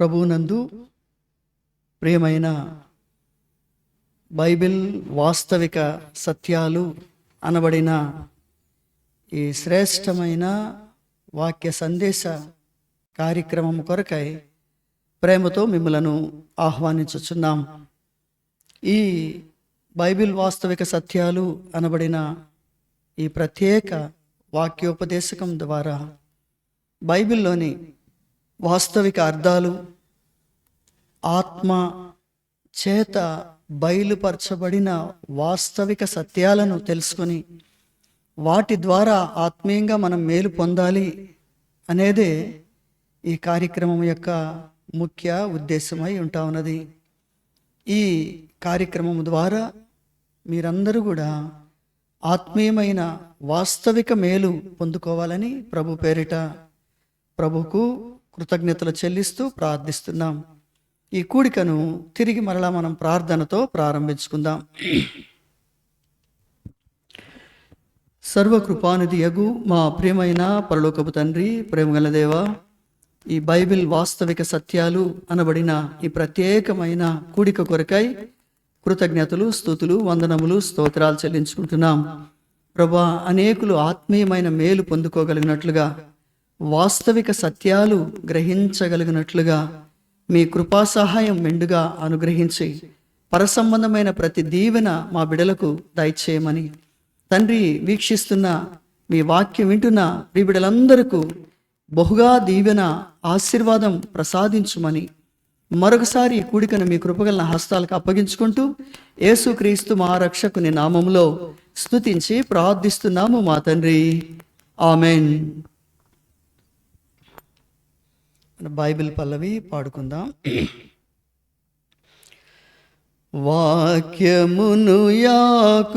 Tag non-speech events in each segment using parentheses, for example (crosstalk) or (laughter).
ప్రభువునందు ప్రియమైన బైబిల్ వాస్తవిక సత్యాలు అనబడిన ఈ శ్రేష్టమైన వాక్య సందేశ కార్యక్రమం కొరకై ప్రేమతో మిమ్మలను ఆహ్వానించుచున్నాం. ఈ బైబిల్ వాస్తవిక సత్యాలు అనబడిన ఈ ప్రత్యేక వాక్యోపదేశకం ద్వారా బైబిల్లోని వాస్తవిక అర్థాలు ఆత్మ చేత బయలుపరచబడిన వాస్తవిక సత్యాలను తెలుసుకొని వాటి ద్వారా ఆత్మీయంగా మనం మేలు పొందాలి అనేదే ఈ కార్యక్రమం యొక్క ముఖ్య ఉద్దేశమై ఉంటా ఉన్నది. ఈ కార్యక్రమం ద్వారా మీరందరూ కూడా ఆత్మీయమైన వాస్తవిక మేలు పొందుకోవాలని ప్రభు పేరిట ప్రభుకు కృతజ్ఞతలు చెల్లిస్తూ ప్రార్థిస్తున్నాం. ఈ కూడికను తిరిగి మరలా మనం ప్రార్థనతో ప్రారంభించుకుందాం. సర్వకృపానిధి యగు మా ప్రియమైన పరలోకపు తండ్రి ప్రేమగల దేవా ఈ బైబిల్ వాస్తవిక సత్యాలు అనబడిన ఈ ప్రత్యేకమైన కూడిక కొరకై కృతజ్ఞతలు స్థుతులు వందనములు స్తోత్రాలు చెల్లించుకుంటున్నాం. ప్రభా అనేకులు ఆత్మీయమైన మేలు పొందుకోగలిగినట్లుగా వాస్తవిక సత్యాలు గ్రహించగలిగినట్లుగా మీ కృపా సహాయం మెండుగా అనుగ్రహించి పరసంబంధమైన ప్రతి దీవెన మా బిడలకు దయచేయమని. తండ్రి వీక్షిస్తున్న మీ వాక్యం వింటున్న మీ బిడలందరకు బహుగా దీవెన ఆశీర్వాదం ప్రసాదించుమని. మరొకసారి కూడికను మీ కృపగలన హస్తాలకు అప్పగించుకుంటూ యేసుక్రీస్తు మా రక్షకుని నామంలో స్తుతించి ప్రార్థిస్తున్నాము మా తండ్రి. ఆమెన్. మన బైబిల్ పల్లవి పాడుకుందాం. వాక్యమును యాకోబుకు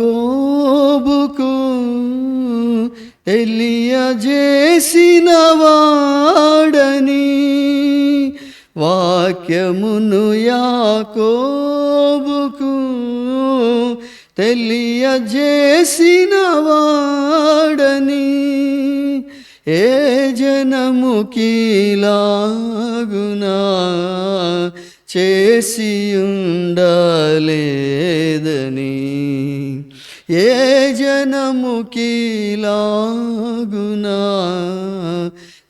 తెలియజేసిన వాడని వాక్యమును యాకోబుకు తెలియజేసిన వాడని ఏ జనముకిలాగునా చేసి ఉండలేదని ఏ జనముకిలాగునా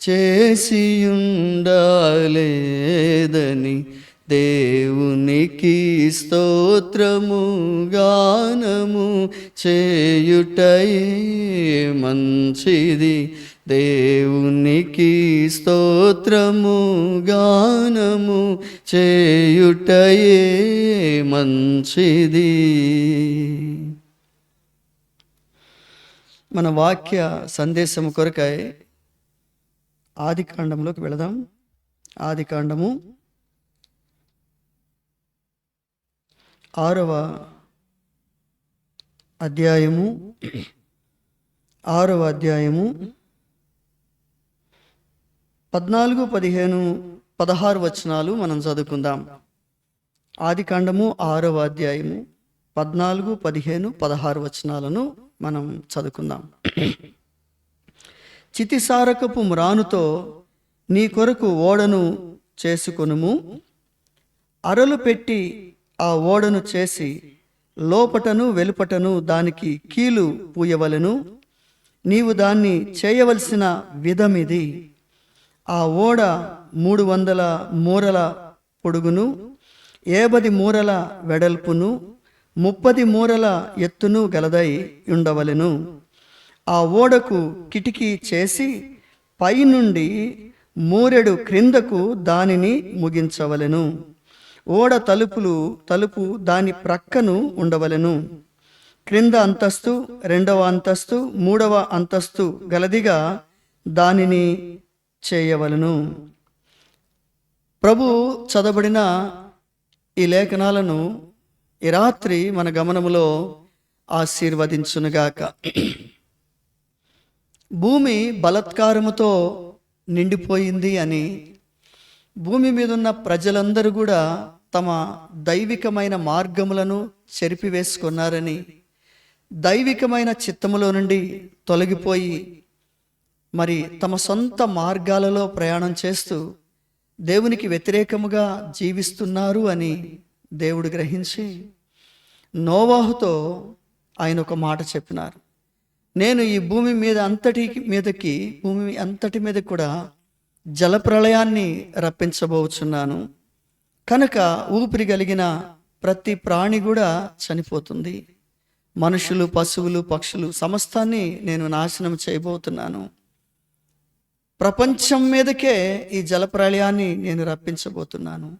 చేసి ఉండలేదని దేవునికి స్తోత్రము గానము చేయుటయే మంచిది. దేవునికి స్తోత్రము గానము చేయుటయే మంచిది. మన వాక్య సందేశం కొరకై ఆది కాండంలోకి వెళదాం. ఆది కాండము ఆరవ అధ్యాయము ఆరవ అధ్యాయము పద్నాలుగు పదిహేను పదహారు వచనాలు మనం చదువుకుందాం. ఆది కాండము ఆరవ అధ్యాయము పద్నాలుగు పదిహేను పదహారు వచనాలను మనం చదువుకుందాం. (clears throat) చితిసారకపు మ్రానుతో నీ కొరకు ఓడను చేసుకొనుము. అరలు పెట్టి ఆ ఓడను చేసి లోపటను వెలుపటను దానికి కీలు పూయవలెను. నీవు దాన్ని చేయవలసిన విధమిది. ఆ ఓడ మూడు వందల మూరల పొడుగును ఏబది మూరల వెడల్పును ముప్పది మూరల ఎత్తును గలదై ఉండవలెను. ఆ ఓడకు కిటికీ చేసి పైనుండి మూరెడు క్రిందకు దానిని ముగించవలెను. ఓడ తలుపులు తలుపు దాని ప్రక్కను ఉండవలెను. క్రింద అంతస్తు రెండవ అంతస్తు మూడవ అంతస్తు గలదిగా దానిని చేయవలను. ప్రభు చదవబడిన ఈ లేఖనాలను ఈ రాత్రి మన గమనములో ఆశీర్వదించునుగాక. భూమి బలత్కారముతో నిండిపోయింది అని భూమి మీద ఉన్న ప్రజలందరూ కూడా తమ దైవికమైన మార్గములను చెరిపివేసుకున్నారని దైవికమైన చిత్తములో నుండి తొలగిపోయి మరి తమ సొంత మార్గాలలో ప్రయాణం చేస్తూ దేవునికి వ్యతిరేకముగా జీవిస్తున్నారు అని దేవుడు గ్రహించి నోవాహుతో ఆయన ఒక మాట చెప్పినారు. నేను ఈ భూమి మీద అంతటి మీదకి భూమి అంతటి మీద కూడా జలప్రళయాన్ని రప్పించబోచున్నాను. కనుక ఊపిరి కలిగిన ప్రతి ప్రాణి కూడా చనిపోతుంది. మనుషులు పశువులు పక్షులు సమస్తాన్ని నేను నాశనం చేయబోతున్నాను. ప్రపంచం మీదకే ఈ జలప్రళయాన్ని నేను రప్పించబోతున్నాను.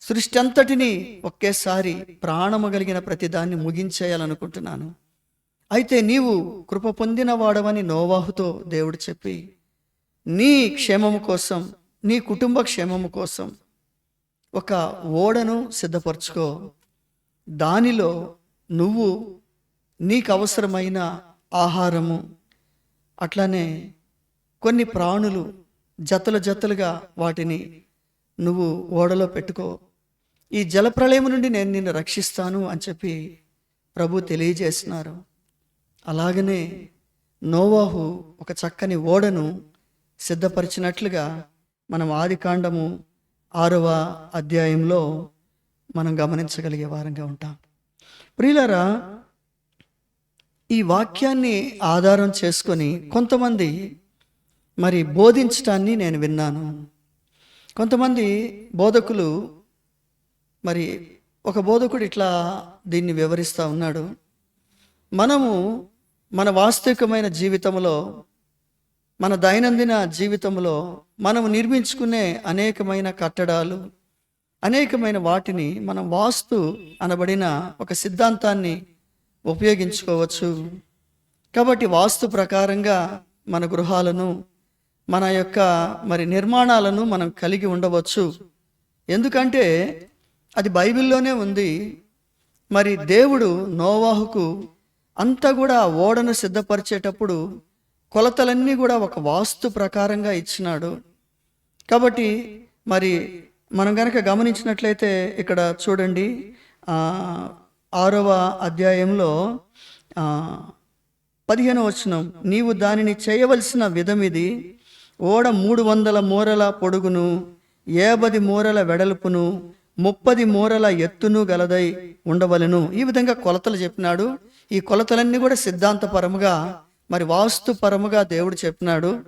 సృష్టి అంతటిని ఒకేసారి ప్రాణము కలిగిన ప్రతిదాన్ని ముగించేయాలనుకుంటున్నాను. అయితే నీవు కృప పొందిన వాడవని నోవాహుతో దేవుడు చెప్పి నీ క్షేమము కోసం నీ కుటుంబ క్షేమము కోసం ఒక ఓడను సిద్ధపరచుకో. దానిలో నువ్వు నీకు అవసరమైన ఆహారము అట్లానే కొన్ని ప్రాణులు జతలు జతలుగా వాటిని నువ్వు ఓడలో పెట్టుకో. ఈ జలప్రలయం నుండి నేను నిన్ను రక్షిస్తాను అని చెప్పి ప్రభు తెలియజేస్తున్నారు. అలాగనే నోవాహు ఒక చక్కని ఓడను సిద్ధపరిచినట్లుగా మనం ఆది కాండము ఆరవ అధ్యాయంలో మనం గమనించగలిగే వారంగా ఉంటాం. ప్రియులారా ఈ వాక్యాన్ని ఆధారం చేసుకొని కొంతమంది మరి బోధించటాన్ని నేను విన్నాను. కొంతమంది బోధకులు మరి ఒక బోధకుడు ఇట్లా దీన్ని వివరిస్తూ ఉన్నాడు. మనము మన వాస్తవికమైన జీవితంలో మన దైనందిన జీవితంలో మనము నిర్మించుకునే అనేకమైన కట్టడాలు అనేకమైన వాటిని మనం వాస్తు అనబడిన ఒక సిద్ధాంతాన్ని ఉపయోగించుకోవచ్చు. కాబట్టి వాస్తు ప్రకారంగా మన గృహాలను మన యొక్క మరి నిర్మాణాలను మనం కలిగి ఉండవచ్చు. ఎందుకంటే అది బైబిల్లోనే ఉంది. మరి దేవుడు నోవాహుకు అంతా కూడా ఓడను సిద్ధపరిచేటప్పుడు కొలతలన్నీ కూడా ఒక వాస్తు ప్రకారంగా ఇచ్చినాడు. కాబట్టి మరి మనం కనుక గమనించినట్లయితే ఇక్కడ చూడండి ఆరవ అధ్యాయంలో పదిహేను వచనం నీవు దానిని చేయవలసిన విధం ఇది. ఓడ మూడు వందల మూరల పొడుగును ఏబది మూరల వెడల్పును ముప్పది మూరల ఎత్తును గలదై ఉండవలెను. ఈ విధంగా కొలతలు చెప్పినాడు. ఈ కొలతలన్నీ కూడా సిద్ధాంతపరముగా మరి వాస్తుపరముగా దేవుడు చెప్పినాడు.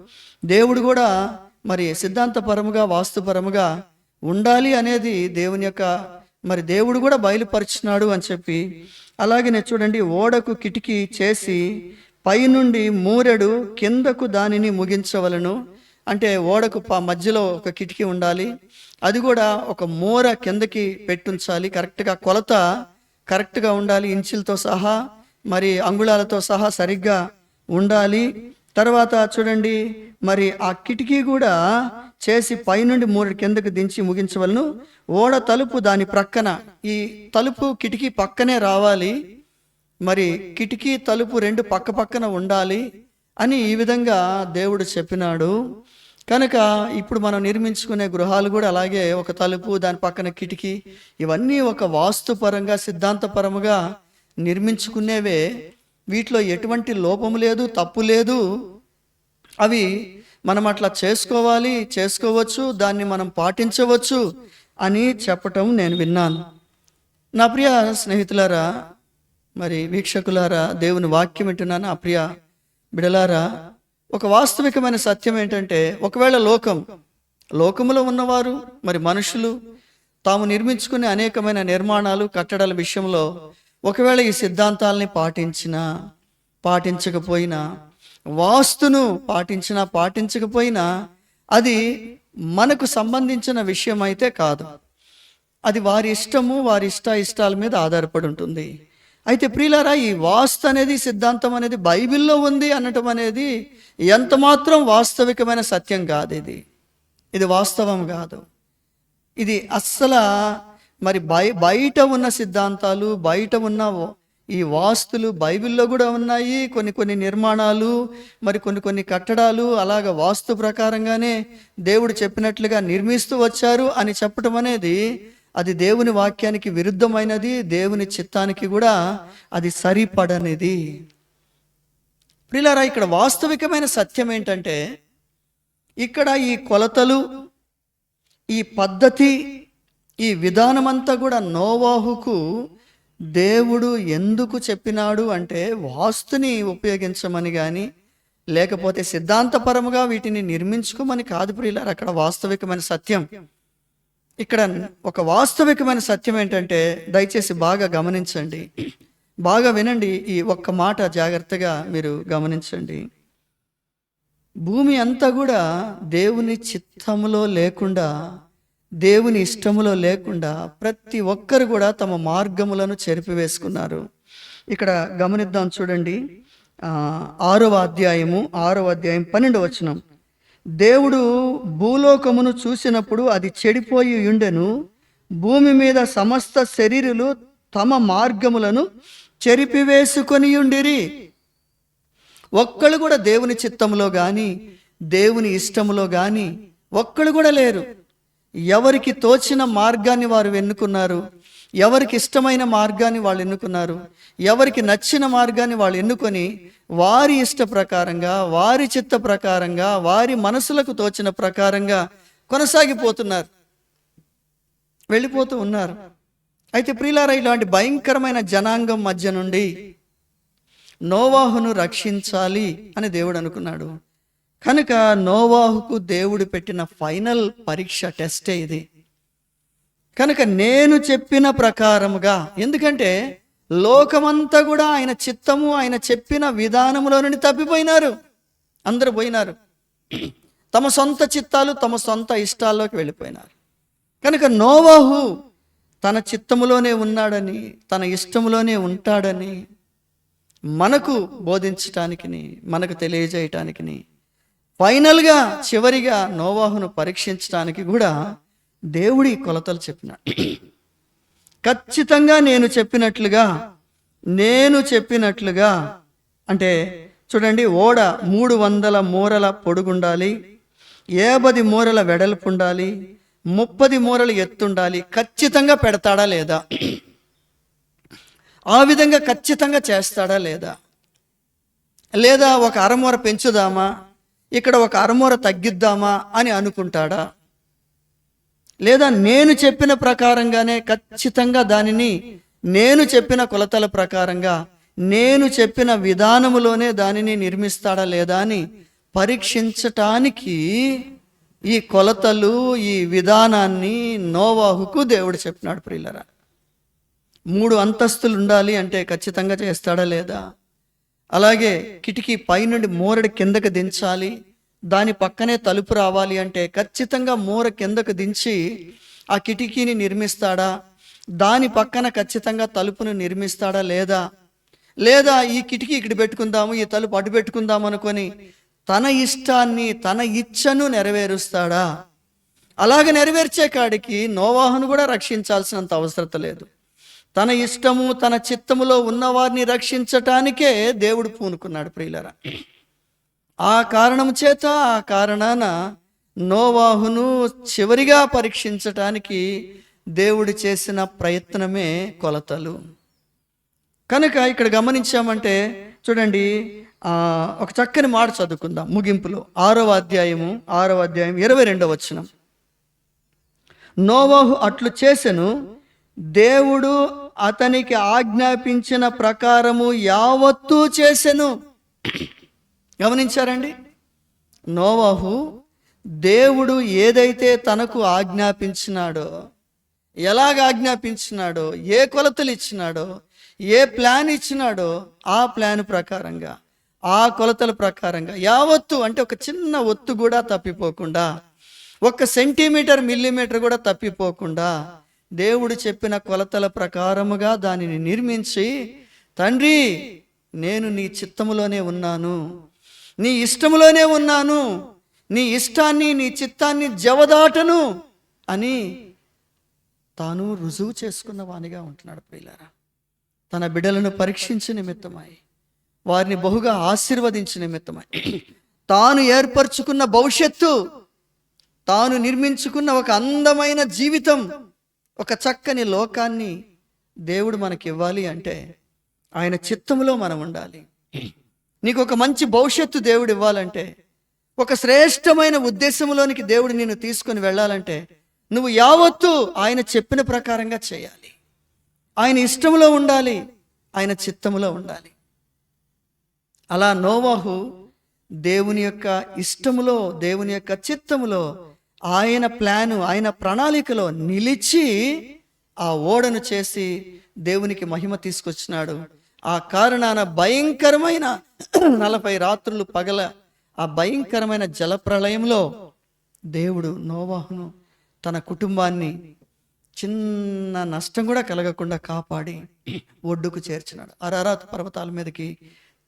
దేవుడు కూడా మరి సిద్ధాంతపరముగా వాస్తుపరముగా ఉండాలి అనేది దేవుని యొక్క మరి దేవుడు కూడా బయలుపరిచినాడు అని చెప్పి. అలాగనే చూడండి ఓడకు కిటికీ చేసి పైనుండి మూరెడు కిందకు దానిని ముగించవలను. అంటే ఓడకు మధ్యలో ఒక కిటికీ ఉండాలి. అది కూడా ఒక మూర కిందకి పెట్టుంచాలి. కరెక్ట్గా కొలత కరెక్ట్గా ఉండాలి. ఇంచులతో సహా మరి అంగుళాలతో సహా సరిగ్గా ఉండాలి. తర్వాత చూడండి మరి ఆ కిటికీ కూడా చేసి పైనుండి మూడు కిందకు దించి ముగించవలను. ఓడ తలుపు దాని ప్రక్కన ఈ తలుపు కిటికీ పక్కనే రావాలి. మరి కిటికీ తలుపు రెండు పక్క పక్కన ఉండాలి అని ఈ విధంగా దేవుడు చెప్పినాడు. కనుక ఇప్పుడు మనం నిర్మించుకునే గృహాలు కూడా అలాగే ఒక తలుపు దాని పక్కన కిటికీ ఇవన్నీ ఒక వాస్తుపరంగా సిద్ధాంతపరముగా నిర్మించుకునేవే. వీటిలో ఎటువంటి లోపము లేదు తప్పు లేదు. అవి మనం అట్లా చేసుకోవాలి చేసుకోవచ్చు దాన్ని మనం పాటించవచ్చు అని చెప్పటం నేను విన్నాను. నా ప్రియ స్నేహితులారా మరి వీక్షకులారా దేవుని వాక్యం వింటున్నాను ఆ ప్రియ బిడలారా ఒక వాస్తవికమైన సత్యం ఏంటంటే ఒకవేళ లోకం లోకములో ఉన్నవారు మరి మనుషులు తాము నిర్మించుకునే అనేకమైన నిర్మాణాలు కట్టడాల విషయంలో ఒకవేళ ఈ సిద్ధాంతాలని పాటించినా పాటించకపోయినా వాస్తును పాటించినా పాటించకపోయినా అది మనకు సంబంధించిన విషయం అయితే కాదు. అది వారి ఇష్టము వారి ఇష్ట ఇష్టాల మీద ఆధారపడి ఉంటుంది. అయితే ప్రియులారా ఈ వాస్తు అనేది సిద్ధాంతం అనేది బైబిల్లో ఉంది అనటం అనేది ఎంత మాత్రం వాస్తవికమైన సత్యం కాదు ఇది. ఇది వాస్తవం కాదు. ఇది అస్సలు మరి బయ బయట ఉన్న సిద్ధాంతాలు బయట ఉన్న ఈ వాస్తులు బైబిల్లో కూడా ఉన్నాయి. కొన్ని కొన్ని నిర్మాణాలు మరి కొన్ని కొన్ని కట్టడాలు అలాగ వాస్తు ప్రకారంగానే దేవుడు చెప్పినట్లుగా నిర్మిస్తూ వచ్చారు అని చెప్పటం అనేది అది దేవుని వాక్యానికి విరుద్ధమైనది దేవుని చిత్తానికి కూడా అది సరిపడనిది. ప్రిలారా ఇక్కడ వాస్తవికమైన సత్యం ఏంటంటే ఇక్కడ ఈ కొలతలు ఈ పద్ధతి ఈ విధానమంతా కూడా నోవాహుకు దేవుడు ఎందుకు చెప్పినాడు అంటే వాస్తుని ఉపయోగించమని కానీ లేకపోతే సిద్ధాంతపరముగా వీటిని నిర్మించుకోమని కాదు ప్రియులారు అక్కడ వాస్తవికమైన సత్యం. ఇక్కడ ఒక వాస్తవికమైన సత్యం ఏంటంటే దయచేసి బాగా గమనించండి. బాగా వినండి ఈ ఒక్క మాట జాగ్రత్తగా మీరు గమనించండి. భూమి అంతా కూడా దేవుని చిత్తములో లేకుండా దేవుని ఇష్టములో లేకుండా ప్రతి ఒక్కరు కూడా తమ మార్గములను చెరిపివేసుకున్నారు. ఇక్కడ గమనిద్దాం చూడండి. ఆరవ అధ్యాయము ఆరవ అధ్యాయం పన్నెండు వచనం. దేవుడు భూలోకమును చూసినప్పుడు అది చెడిపోయి ఉండెను. భూమి మీద సమస్త శరీరులు తమ మార్గములను చెరిపివేసుకొని ఉండిరి. ఒక్కళ్ళు కూడా దేవుని చిత్తంలో కానీ దేవుని ఇష్టములో కానీ ఒక్కళ్ళు కూడా లేరు. ఎవరికి తోచిన మార్గాన్ని వారు ఎన్నుకున్నారు? ఎవరికి ఇష్టమైన మార్గాన్ని వాళ్ళు ఎన్నుకున్నారు? ఎవరికి నచ్చిన మార్గాన్ని వాళ్ళు ఎన్నుకొని వారి ఇష్ట ప్రకారంగా వారి చిత్త ప్రకారంగా వారి మనసులకు తోచిన ప్రకారంగా కొనసాగిపోతున్నారు. వెళ్ళిపోతూ ఉన్నారు. అయితే ప్రియులారా ఇలాంటి భయంకరమైన జనాంగం మధ్య నుండి నోవాహును రక్షించాలి అని దేవుడు అనుకున్నాడు. కనుక నోవాహుకు దేవుడు పెట్టిన ఫైనల్ పరీక్ష టెస్టే ఇది. కనుక నేను చెప్పిన ప్రకారముగా ఎందుకంటే లోకమంతా కూడా ఆయన చిత్తము ఆయన చెప్పిన విధానములో నుండి తప్పిపోయినారు. అందరూ పోయినారు. తమ సొంత చిత్తాలు తమ సొంత ఇష్టాల్లోకి వెళ్ళిపోయినారు. కనుక నోవాహు తన చిత్తములోనే ఉన్నాడని తన ఇష్టములోనే ఉంటాడని మనకు బోధించటానికి మనకు తెలియజేయటానికి ఫైనల్గా చివరిగా నోవాహును పరీక్షించడానికి కూడా దేవుడి కొలతలు చెప్పినాడు. ఖచ్చితంగా నేను చెప్పినట్లుగా నేను చెప్పినట్లుగా అంటే చూడండి ఓడ మూడు వందల మూరల పొడుగుండాలి ఏబది మూరల వెడల్పు ఉండాలి ముప్పది మూరలు ఎత్తుండాలి ఖచ్చితంగా పెడతాడా లేదా? ఆ విధంగా ఖచ్చితంగా చేస్తాడా లేదా? లేదా ఒక అరమూర పెంచుదామా? ఇక్కడ ఒక అరమూర తగ్గిద్దామా అని అనుకుంటాడా? లేదా నేను చెప్పిన ప్రకారంగానే ఖచ్చితంగా దానిని నేను చెప్పిన కొలతల ప్రకారంగా నేను చెప్పిన విధానములోనే దానిని నిర్మిస్తాడా లేదా అని పరీక్షించటానికి ఈ కొలతలు ఈ విధానాన్ని నోవాహుకు దేవుడు చెప్పినాడు ప్రియులరా. మూడు అంతస్తులు ఉండాలి అంటే ఖచ్చితంగా చేస్తాడా లేదా? అలాగే కిటికీ పైనుండి మోరడి కిందకి దించాలి. దాని పక్కనే తలుపు రావాలి అంటే ఖచ్చితంగా మూర కిందకు దించి ఆ కిటికీని నిర్మిస్తాడా? దాని పక్కన ఖచ్చితంగా తలుపును నిర్మిస్తాడా లేదా? లేదా ఈ కిటికీ ఇక్కడ పెట్టుకుందాము ఈ తలుపు అటు పెట్టుకుందాం అనుకొని తన ఇష్టాన్ని తన ఇచ్చను నెరవేరుస్తాడా? అలాగ నెరవేర్చే కాడికి నోవాహను కూడా రక్షించాల్సినంత అవసరత లేదు. తన ఇష్టము తన చిత్తములో ఉన్నవారిని రక్షించటానికే దేవుడు పూనుకున్నాడు ప్రియులరా. ఆ కారణం చేత ఆ కారణాన నోవాహును చివరిగా పరీక్షించటానికి దేవుడు చేసిన ప్రయత్నమే కొలతలు. కనుక ఇక్కడ గమనించామంటే చూడండి ఒక చక్కని మాట చదువుకుందాం ముగింపులో. ఆరవ అధ్యాయము ఆరవ అధ్యాయం ఇరవై రెండవ వచనం. నోవాహు అట్లు చేసెను దేవుడు అతనికి ఆజ్ఞాపించిన ప్రకారము యావత్తూ చేసెను. గమనించారండి? నోవాహు దేవుడు ఏదైతే తనకు ఆజ్ఞాపించినాడో ఎలాగ ఆజ్ఞాపించినాడో ఏ కొలతలు ఇచ్చినాడో ఏ ప్లాన్ ఇచ్చినాడో ఆ ప్లాన్ ప్రకారంగా ఆ కొలతల ప్రకారంగా యావత్తు అంటే ఒక చిన్న ఒత్తు కూడా తప్పిపోకుండా ఒక సెంటీమీటర్ మిల్లీమీటర్ కూడా తప్పిపోకుండా దేవుడు చెప్పిన కొలతల ప్రకారముగా దానిని నిర్మించి తండ్రి నేను నీ చిత్తములోనే ఉన్నాను. నీ ఇష్టములోనే ఉన్నాను. నీ ఇష్టాన్ని నీ చిత్తాన్ని జవదాటను అని తాను రుజువు చేసుకున్న వానిగా ఉంటున్నాడు ప్రియులారా. తన బిడ్డలను పరీక్షించి నిమిత్తమై వారిని బహుగా ఆశీర్వదించిన నిమిత్తమై తాను ఏర్పరచుకున్న భవిష్యత్తు తాను నిర్మించుకున్న ఒక అందమైన జీవితం ఒక చక్కని లోకాన్ని దేవుడు మనకి ఇవ్వాలి అంటే ఆయన చిత్తములో మనం ఉండాలి. నీకు ఒక మంచి భవిష్యత్తు దేవుడు ఇవ్వాలంటే ఒక శ్రేష్టమైన ఉద్దేశంలోనికి దేవుడు నిన్ను తీసుకొని వెళ్ళాలంటే నువ్వు యావత్తు ఆయన చెప్పిన ప్రకారంగా చేయాలి. ఆయన ఇష్టంలో ఉండాలి ఆయన చిత్తములో ఉండాలి. అలా నోవాహు దేవుని యొక్క ఇష్టములో దేవుని యొక్క చిత్తములో ఆయన ప్లాను ఆయన ప్రణాళికలో నిలిచి ఆ ఓడను చేసి దేవునికి మహిమ తీసుకొచ్చినాడు. ఆ కారణాన భయంకరమైన నలభై రాత్రులు పగల ఆ భయంకరమైన జలప్రళయంలో దేవుడు నోవాహును తన కుటుంబాన్ని చిన్న నష్టం కూడా కలగకుండా కాపాడి ఒడ్డుకు చేర్చినాడు. అరారాత్ పర్వతాల మీదకి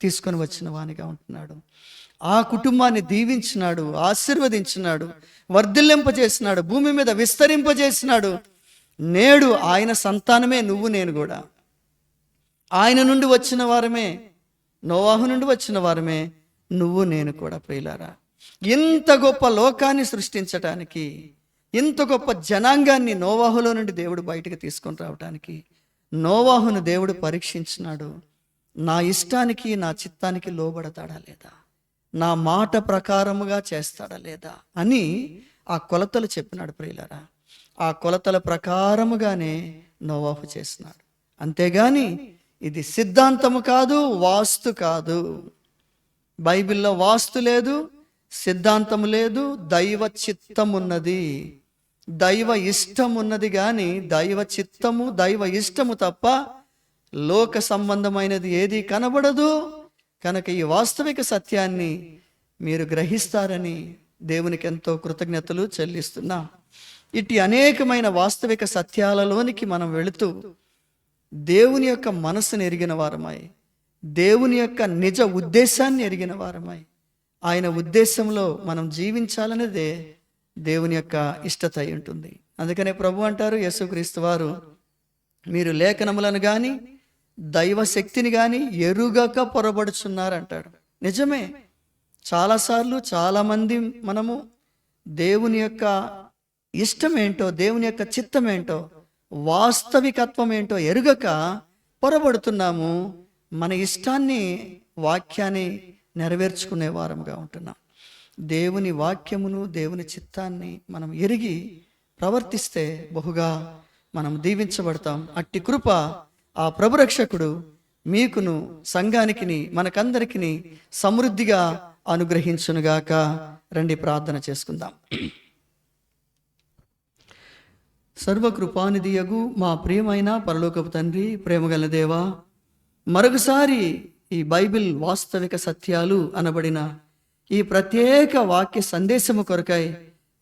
తీసుకొని వచ్చిన వానిగా ఉంటున్నాడు. ఆ కుటుంబాన్ని దీవించినాడు ఆశీర్వదించినాడు వర్ధిల్లింపజేసినాడు భూమి మీద విస్తరింపజేసినాడు. నేడు ఆయన సంతానమే నువ్వు నేను కూడా. ఆయన నుండి వచ్చిన వారమే నోవాహు నుండి వచ్చిన వారమే నువ్వు నేను కూడా ప్రియులారా. ఇంత గొప్ప లోకాన్ని సృష్టించటానికి ఇంత గొప్ప జనాంగాన్ని నోవాహులో నుండి దేవుడు బయటకు తీసుకొని రావటానికి నోవాహును దేవుడు పరీక్షించినాడు. నా ఇష్టానికి నా చిత్తానికి లోబడతాడా లేదా? నా మాట ప్రకారముగా చేస్తాడా లేదా? అని ఆ కొలతలు చెప్పినాడు ప్రియులరా. ఆ కొలతల ప్రకారముగానే నోవాహు చేసినాడు. అంతేగాని ఇది సిద్ధాంతము కాదు వాస్తు కాదు. బైబిల్లో వాస్తు లేదు సిద్ధాంతము లేదు దైవ చిత్తం ఉన్నది దైవ ఇష్టం ఉన్నది కానీ దైవ చిత్తము దైవ ఇష్టము తప్ప లోక సంబంధమైనది ఏది కనబడదు. కనుక ఈ వాస్తవిక సత్యాన్ని మీరు గ్రహిస్తారని దేవునికి ఎంతో కృతజ్ఞతలు చెల్లిస్తున్నాం. ఇటు అనేకమైన వాస్తవిక సత్యాలలోనికి మనం వెళుతూ దేవుని యొక్క మనసును ఎరిగిన వారమై దేవుని యొక్క నిజ ఉద్దేశాన్ని ఎరిగిన వారమై ఆయన ఉద్దేశంలో మనం జీవించాలనేదే దేవుని యొక్క ఇష్టత అయి ఉంటుంది. అందుకనే ప్రభు అంటారు యేసుక్రీస్తు వారు మీరు లేఖనములను కానీ దైవ శక్తిని కానీ ఎరుగక పొరబడుచున్నారంటాడు. నిజమే. చాలాసార్లు చాలామంది మనము దేవుని యొక్క ఇష్టం ఏంటో దేవుని యొక్క చిత్తం ఏంటో వాస్తవికత్వం ఏంటో ఎరుగక పొరబడుతున్నాము. మన ఇష్టాన్ని వాక్యాన్ని నెరవేర్చుకునే వారముగా ఉంటున్నాం. దేవుని వాక్యమును దేవుని చిత్తాన్ని మనం ఎరిగి ప్రవర్తిస్తే బహుగా మనం దీవించబడతాం. అట్టి కృప ఆ ప్రభురక్షకుడు మీకును సంఘానికిని మనకందరికిని సమృద్ధిగా అనుగ్రహించునుగాక. రండి ప్రార్థన చేసుకుందాం. సర్వకృపానిధియగు మా ప్రియమైన పరలోకపు తండ్రి ప్రేమగల దేవా మరొకసారి ఈ బైబిల్ వాస్తవిక సత్యాలు అనబడిన ఈ ప్రత్యేక వాక్య సందేశము కొరకై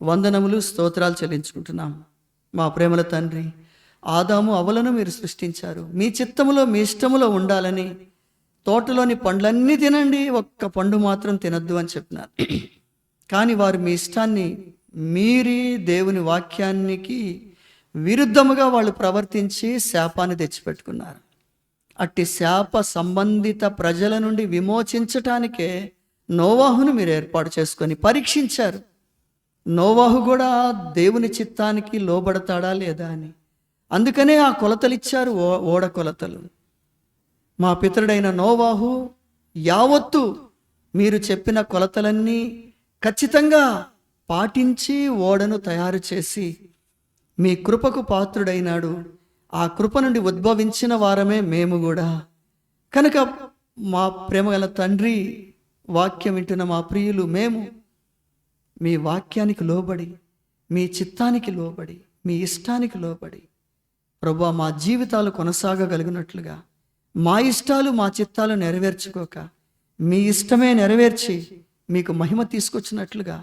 వందనములు స్తోత్రాలు చెల్లించుకుంటున్నాం. మా ప్రేమల తండ్రి ఆదాము అవలను మీరు సృష్టించారు. మీ చిత్తములో మీ ఇష్టములో ఉండాలని తోటలోని పండ్లన్నీ తినండి ఒక్క పండు మాత్రం తినద్దు అని చెప్పినారు. కానీ వారు మీ ఇష్టాన్ని మీరి దేవుని వాక్యానికి విరుద్ధముగా వాళ్ళు ప్రవర్తించి శాపాన్ని తెచ్చిపెట్టుకున్నారు. అట్టి శాప సంబంధిత ప్రజల నుండి విమోచించటానికే నోవాహును మీరు ఏర్పాటు చేసుకొని పరీక్షించారు. నోవాహు కూడా దేవుని చిత్తానికి లోబడతాడా లేదా అని. అందుకనే ఆ కొలతలు ఇచ్చారు ఓ- ఓడ కొలతలు. మా పితరుడైన నోవాహు యావత్తు మీరు చెప్పిన కొలతలన్నీ ఖచ్చితంగా పాటించి ఓడను తయారు చేసి మీ కృపకు పాత్రుడైనాడు. ఆ కృప నుండి ఉద్భవించిన వారమే మేము కూడా. కనుక మా ప్రేమ గల తండ్రి వాక్యం వింటున్న మా ప్రియులు మేము మీ వాక్యానికి లోబడి మీ చిత్తానికి లోబడి మీ ఇష్టానికి లోబడి ప్రభా మా జీవితాలు కొనసాగగలిగినట్లుగా మా ఇష్టాలు మా చిత్తాలు నెరవేర్చుకోక మీ ఇష్టమే నెరవేర్చి మీకు మహిమ తీసుకొచ్చినట్లుగా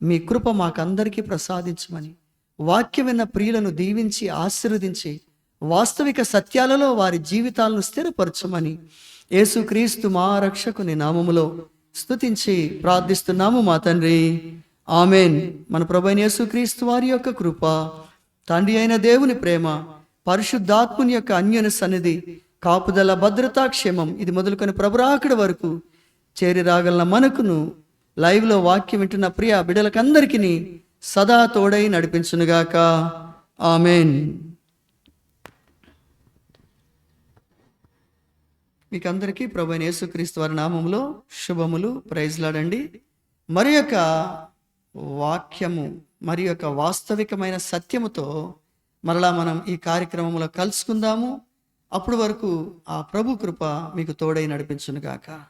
మీ కృప మాకందరికీ ప్రసాదించమని వాక్యం విన్న ప్రియులను దీవించి ఆశీర్వదించి వాస్తవిక సత్యాలలో వారి జీవితాలను స్థిరపరచమని యేసుక్రీస్తు మా రక్షకుని నామములో స్తుతించి ప్రార్థిస్తున్నాము మా తండ్రి. ఆమెన్. మన ప్రభైన యేసుక్రీస్తు వారి యొక్క కృప తండ్రి అయిన దేవుని ప్రేమ పరిశుద్ధాత్ముని యొక్క అన్యన సన్నిధి కాపుదల భద్రతా క్షేమం ఇది మొదలుకొని ప్రభురాకడి వరకు చేరి రాగల మనకును లైవ్లో వాక్యం వింటున్న ప్రియ బిడలకందరికీ సదా తోడై నడిపించునుగాక. ఆమెన్. మీకు అందరికీ ప్రభు యేసుక్రీస్తు వారి నామములో శుభములు. ప్రైజ్లాడండి మరి యొక్క వాక్యము మరి యొక్క వాస్తవికమైన సత్యముతో మరలా మనం ఈ కార్యక్రమంలో కలుసుకుందాము. అప్పటి వరకు ఆ ప్రభు కృప మీకు తోడై నడిపించునుగాక.